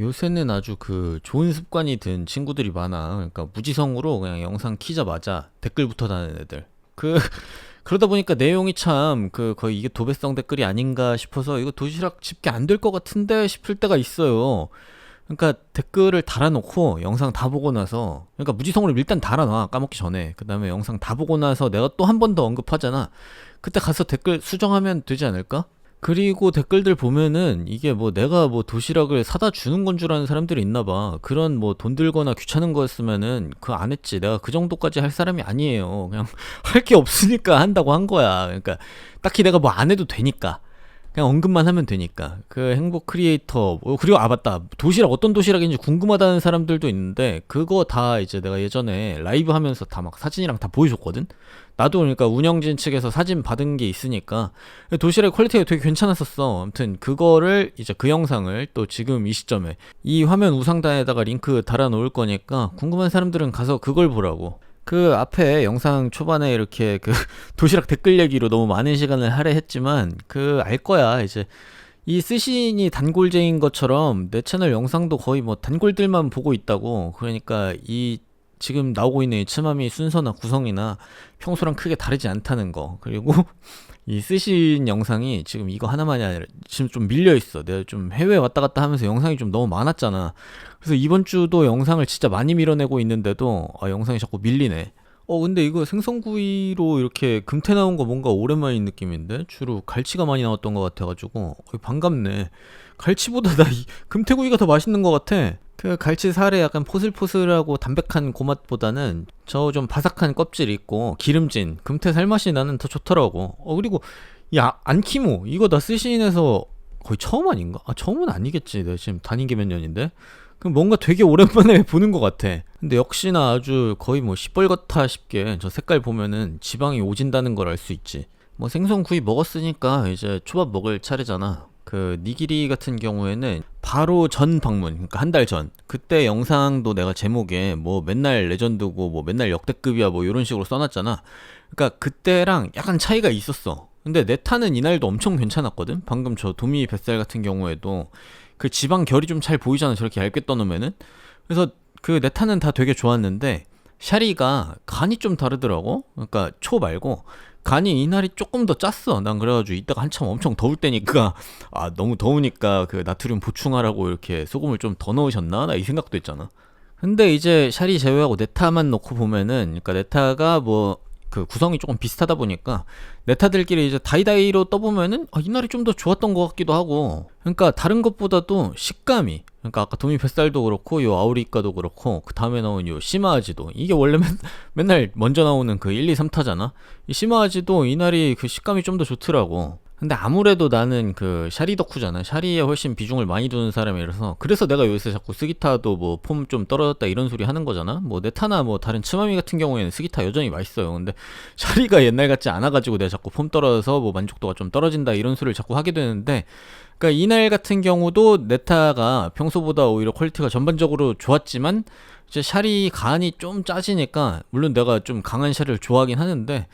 요새는 아주 그 좋은 습관이 든 친구들이 많아. 그러니까 무지성으로 그냥 영상 키자마자 댓글부터 다는 애들. 그 그러다 보니까 내용이 참 그 거의 이게 도배성 댓글이 아닌가 싶어서 이거 도시락 집게 안 될 것 같은데 싶을 때가 있어요. 그러니까 댓글을 달아놓고 영상 다 보고 나서 그러니까 무지성으로 일단 달아놔 까먹기 전에 그 다음에 영상 다 보고 나서 내가 또 한 번 더 언급하잖아 그때 가서 댓글 수정하면 되지 않을까? 그리고 댓글들 보면은 이게 뭐 내가 뭐 도시락을 사다 주는 건 줄 아는 사람들이 있나 봐. 그런 뭐 돈 들거나 귀찮은 거였으면은 그 안 했지. 내가 그 정도까지 할 사람이 아니에요. 그냥 할 게 없으니까 한다고 한 거야. 그러니까 딱히 내가 뭐 안 해도 되니까. 그냥 언급만 하면 되니까. 그 행복 크리에이터 뭐 그리고 아 맞다. 도시락 어떤 도시락인지 궁금하다는 사람들도 있는데 그거 다 이제 내가 예전에 라이브 하면서 다 막 사진이랑 다 보여줬거든. 나도 그러니까 운영진 측에서 사진 받은 게 있으니까 도시락 퀄리티가 되게 괜찮았었어. 아무튼 그거를 이제 그 영상을 또 지금 이 시점에 이 화면 우상단에다가 링크 달아 놓을 거니까 궁금한 사람들은 가서 그걸 보라고. 그 앞에 영상 초반에 이렇게 그 도시락 댓글 얘기로 너무 많은 시간을 할애했지만 그 알 거야 이제. 이 스신이 단골제인 것처럼 내 채널 영상도 거의 뭐 단골들만 보고 있다고. 그러니까 이 지금 나오고 있는 이 츠마미 순서나 구성이나 평소랑 크게 다르지 않다는 거. 그리고 이 쓰신 영상이 지금 이거 하나만이 아니라 지금 좀 밀려 있어. 내가 좀 해외 왔다 갔다 하면서 영상이 좀 너무 많았잖아. 그래서 이번 주도 영상을 진짜 많이 밀어내고 있는데도 아, 영상이 자꾸 밀리네. 어 근데 이거 생선구이로 이렇게 금태 나온 거 뭔가 오랜만인 느낌인데 주로 갈치가 많이 나왔던 것 같아가지고 어, 반갑네. 갈치보다 나 이 금태구이가 더 맛있는 것 같아. 그 갈치 살에 약간 포슬포슬하고 담백한 고맛보다는 저 좀 바삭한 껍질 있고 기름진 금태 살맛이 나는 더 좋더라고. 어 그리고 야 안키모 이거 나 스시인에서 거의 처음 아닌가? 아 처음은 아니겠지. 내가 지금 다닌 게 몇 년인데. 그 뭔가 되게 오랜만에 보는 것 같아. 근데 역시나 아주 거의 뭐 시뻘겋다 싶게 저 색깔 보면은 지방이 오진다는 걸 알 수 있지. 뭐 생선 구이 먹었으니까 이제 초밥 먹을 차례잖아. 그 니기리 같은 경우에는 바로 전 방문 그러니까 한 달 전. 그때 영상도 내가 제목에 뭐 맨날 레전드고 뭐 맨날 역대급이야 뭐 이런 식으로 써놨잖아. 그러니까 그때랑 약간 차이가 있었어. 근데 네타는 이날도 엄청 괜찮았거든? 방금 저 도미 뱃살 같은 경우에도. 그 지방 결이 좀 잘 보이잖아 저렇게 얇게 떠놓으면은. 그래서 그 네타는 다 되게 좋았는데 샤리가 간이 좀 다르더라고 그러니까 초 말고 간이 이날이 조금 더 짰어. 난 그래가지고 이따가 한참 엄청 더울 때니까 아 너무 더우니까 그 나트륨 보충하라고 이렇게 소금을 좀 더 넣으셨나? 나 이 생각도 했잖아. 근데 이제 샤리 제외하고 네타만 놓고 보면은 그러니까 네타가 뭐 그 구성이 조금 비슷하다 보니까 네타들끼리 이제 다이다이로 떠보면은 아, 이날이 좀 더 좋았던 것 같기도 하고. 그러니까 다른 것보다도 식감이 그러니까 아까 도미 뱃살도 그렇고 요 아우리카도 그렇고 그 다음에 나온 요 시마아지도 이게 원래 맨, 맨날 먼저 나오는 그 1, 2, 3타잖아. 이 시마아지도 이날이 그 식감이 좀 더 좋더라고 근데 아무래도 나는 그 샤리 덕후잖아. 샤리에 훨씬 비중을 많이 두는 사람이라서 그래서 내가 요새 자꾸 스기타도 뭐 폼 좀 떨어졌다 이런 소리 하는 거잖아. 뭐 네타나 뭐 다른 츠마미 같은 경우에는 스기타 여전히 맛있어요. 근데 샤리가 옛날 같지 않아가지고 내가 자꾸 폼 떨어져서 뭐 만족도가 좀 떨어진다 이런 소리를 자꾸 하게 되는데 그러니까 이날 같은 경우도 네타가 평소보다 오히려 퀄리티가 전반적으로 좋았지만 이제 샤리 간이 좀 짜지니까 물론 내가 좀 강한 샤리를 좋아하긴 하는데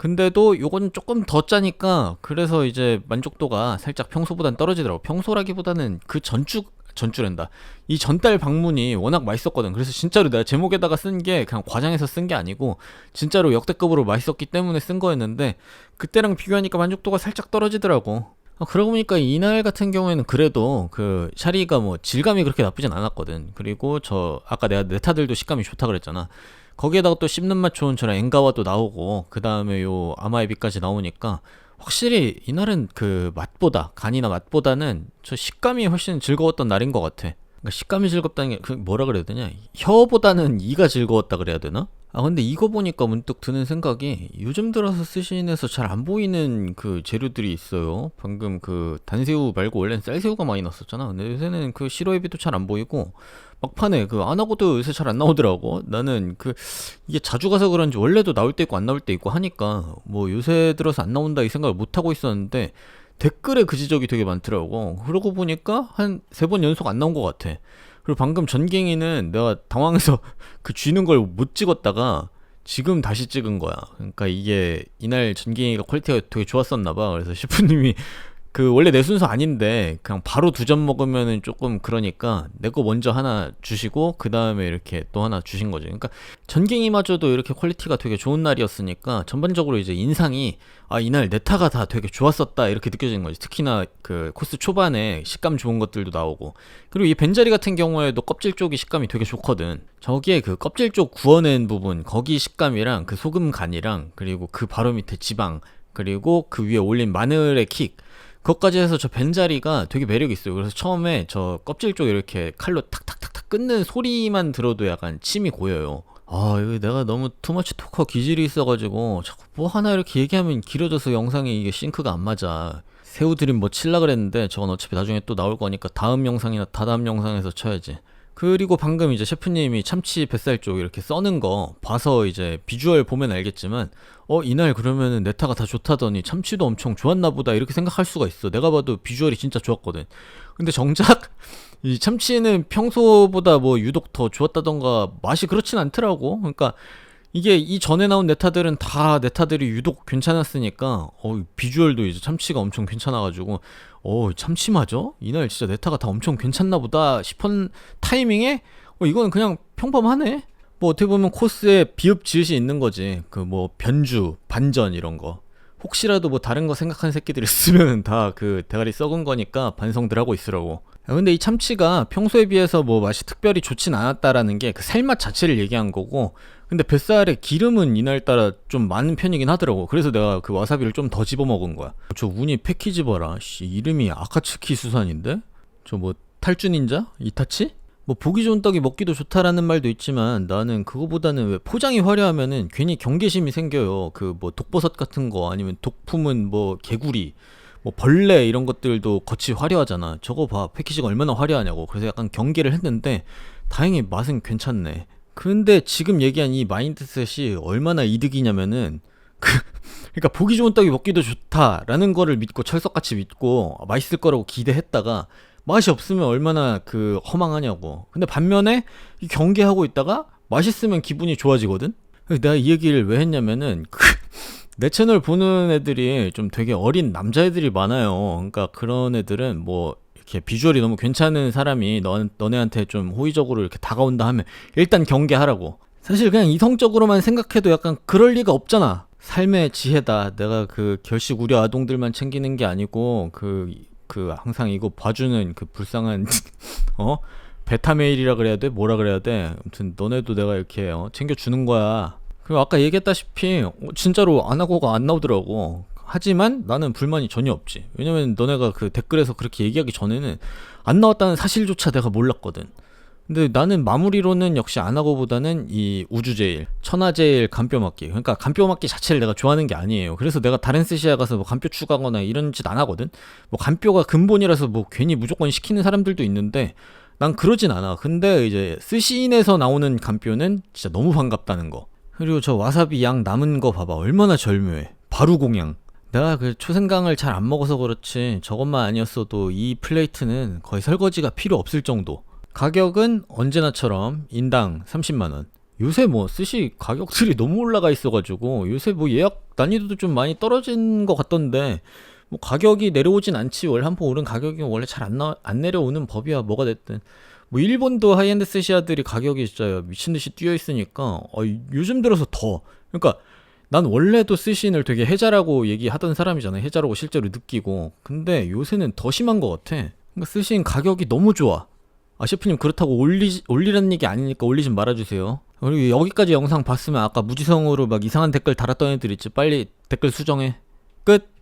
근데도 요건 조금 더 짜니까 그래서 이제 만족도가 살짝 평소보단 떨어지더라고 평소라기보다는 그 전주 전주랜다 이 전달 방문이 워낙 맛있었거든 그래서 진짜로 내가 제목에다가 쓴 게 그냥 과장해서 쓴 게 아니고 진짜로 역대급으로 맛있었기 때문에 쓴 거였는데 그때랑 비교하니까 만족도가 살짝 떨어지더라고 어, 그러고 보니까 이날 같은 경우에는 그래도 그 샤리가 뭐 질감이 그렇게 나쁘진 않았거든. 그리고 저 아까 내가 네타들도 식감이 좋다 그랬잖아. 거기에다가 또 씹는 맛 좋은 저랑 엔가와도 나오고 그 다음에 요 아마에비까지 나오니까 확실히 이날은 그 맛보다 간이나 맛보다는 저 식감이 훨씬 즐거웠던 날인 것 같아. 그러니까 식감이 즐겁다는 게 그 뭐라 그래야 되냐? 혀보다는 이가 즐거웠다 그래야 되나? 아 근데 이거 보니까 문득 드는 생각이 요즘 들어서 스시인에서 잘 안 보이는 그 재료들이 있어요. 방금 그 단새우 말고 원래는 쌀새우가 많이 났었잖아. 근데 요새는 그 시로에비도 잘 안 보이고 막판에 그 아나고도 요새 잘 안 나오더라고. 나는 그 이게 자주 가서 그런지 원래도 나올 때 있고 안 나올 때 있고 하니까 뭐 요새 들어서 안 나온다 이 생각을 못 하고 있었는데 댓글에 그 지적이 되게 많더라고. 그러고 보니까 한 세 번 연속 안 나온 것 같아. 그리고 방금 전갱이는 내가 당황해서 그 쥐는 걸 못 찍었다가 지금 다시 찍은 거야. 그러니까 이게 이날 전갱이가 퀄리티가 되게 좋았었나 봐. 그래서 셰프님이 그 원래 내 순서 아닌데 그냥 바로 두 점 먹으면은 조금 그러니까 내 거 먼저 하나 주시고 그 다음에 이렇게 또 하나 주신 거죠. 그러니까 전갱이마저도 이렇게 퀄리티가 되게 좋은 날이었으니까 전반적으로 이제 인상이 아 이날 네타가 다 되게 좋았었다 이렇게 느껴지는 거지. 특히나 그 코스 초반에 식감 좋은 것들도 나오고 그리고 이 벤자리 같은 경우에도 껍질 쪽이 식감이 되게 좋거든. 저기에 그 껍질 쪽 구워낸 부분 거기 식감이랑 그 소금 간이랑 그리고 그 바로 밑에 지방 그리고 그 위에 올린 마늘의 킥 그것까지 해서 저 벤자리가 되게 매력이 있어요. 그래서 처음에 저 껍질 쪽 이렇게 칼로 탁탁탁탁 끊는 소리만 들어도 약간 침이 고여요. 아, 이거 내가 너무 투머치 토커 기질이 있어가지고 자꾸 뭐 하나 이렇게 얘기하면 길어져서 영상이 이게 싱크가 안 맞아. 새우 드림 뭐 칠라 그랬는데 저건 어차피 나중에 또 나올 거니까 다음 영상이나 다다음 영상에서 쳐야지. 그리고 방금 이제 셰프님이 참치 뱃살 쪽 이렇게 써는 거 봐서 이제 비주얼 보면 알겠지만 어 이날 그러면은 네타가 다 좋다더니 참치도 엄청 좋았나 보다 이렇게 생각할 수가 있어. 내가 봐도 비주얼이 진짜 좋았거든. 근데 정작 이 참치는 평소보다 뭐 유독 더 좋았다던가 맛이 그렇진 않더라고. 그러니까 이게 이 전에 나온 네타들은 다 네타들이 유독 괜찮았으니까 어 비주얼도 이제 참치가 엄청 괜찮아가지고 어 참치 맞아? 이날 진짜 네타가 다 엄청 괜찮나 보다 싶은 타이밍에 어 이거는 그냥 평범하네? 뭐 어떻게 보면 코스에 비읍 지읒이 있는 거지. 그 뭐 변주 반전 이런 거. 혹시라도 뭐 다른 거 생각하는 새끼들이 있으면 다 그 대가리 썩은 거니까 반성들 하고 있으라고. 야, 근데 이 참치가 평소에 비해서 뭐 맛이 특별히 좋진 않았다라는 게 그 살맛 자체를 얘기한 거고 근데 뱃살에 기름은 이날따라 좀 많은 편이긴 하더라고. 그래서 내가 그 와사비를 좀 더 집어 먹은 거야. 저 우니 패키지 봐라. 씨 이름이 아카츠키 수산인데? 저 뭐 탈주 닌자? 이타치? 뭐 보기 좋은 떡이 먹기도 좋다라는 말도 있지만 나는 그거보다는 왜 포장이 화려하면은 괜히 경계심이 생겨요. 그 뭐 독버섯 같은 거 아니면 독품은 뭐 개구리 뭐 벌레 이런 것들도 겉이 화려하잖아. 저거 봐. 패키지가 얼마나 화려하냐고. 그래서 약간 경계를 했는데 다행히 맛은 괜찮네 근데 지금 얘기한 이 마인드셋이 얼마나 이득이냐면은 그 그러니까 보기 좋은 떡이 먹기도 좋다라는 거를 믿고 철석같이 믿고 맛있을 거라고 기대했다가 맛이 없으면 얼마나 그 허망하냐고. 근데 반면에 이 경계하고 있다가 맛있으면 기분이 좋아지거든. 내가 이 얘기를 왜 했냐면은 그 내 채널 보는 애들이 좀 되게 어린 남자애들이 많아요. 그러니까 그런 애들은 뭐 이렇게 비주얼이 너무 괜찮은 사람이 너, 너네한테 좀 호의적으로 이렇게 다가온다 하면 일단 경계하라고. 사실 그냥 이성적으로만 생각해도 약간 그럴 리가 없잖아. 삶의 지혜다. 내가 그 결식 우려 아동들만 챙기는 게 아니고 그, 그 항상 이거 봐주는 그 불쌍한 어 베타메일이라 그래야 돼? 뭐라 그래야 돼? 아무튼 너네도 내가 이렇게 어, 챙겨주는 거야. 그리고 아까 얘기했다시피 어, 진짜로 안 하고가 안 나오더라고. 하지만 나는 불만이 전혀 없지. 왜냐면 너네가 그 댓글에서 그렇게 얘기하기 전에는 안 나왔다는 사실조차 내가 몰랐거든. 근데 나는 마무리로는 역시 안 하고보다는 이 우주제일, 천하제일 간뼈 맞기. 그러니까 간뼈 맞기 자체를 내가 좋아하는 게 아니에요. 그래서 내가 다른 스시야 가서 뭐 간뼈 추가하거나 이런 짓 안 하거든. 뭐 간뼈가 근본이라서 뭐 괜히 무조건 시키는 사람들도 있는데 난 그러진 않아. 근데 이제 스시인에서 나오는 간뼈는 진짜 너무 반갑다는 거. 그리고 저 와사비 양 남은 거 봐봐. 얼마나 절묘해. 바로 공양. 내가 그 초생강을 잘 안 먹어서 그렇지 저것만 아니었어도 이 플레이트는 거의 설거지가 필요 없을 정도. 가격은 언제나처럼 인당 30만원. 요새 뭐 스시 가격들이 너무 올라가 있어가지고 요새 뭐 예약 난이도도 좀 많이 떨어진 것 같던데 뭐 가격이 내려오진 않지 번 오른 가격이 원래 잘안 안 내려오는 법이야 뭐가 됐든 뭐 일본도 하이엔드 스시아들이 가격이 진짜 미친 듯이 뛰어 있으니까 어, 요즘 들어서 더 그러니까 난 원래도 스시인을 되게 해자라고 얘기하던 사람이잖아 해자라고 실제로 느끼고 근데 요새는 더 심한 것 같아 그러니까 스시인 가격이 너무 좋아 아 셰프님 그렇다고 올리 올리라는 얘기 아니니까 올리지 말아주세요. 그리고 여기까지 영상 봤으면 아까 무지성으로 막 이상한 댓글 달았던 애들 있지 빨리 댓글 수정해. 끝.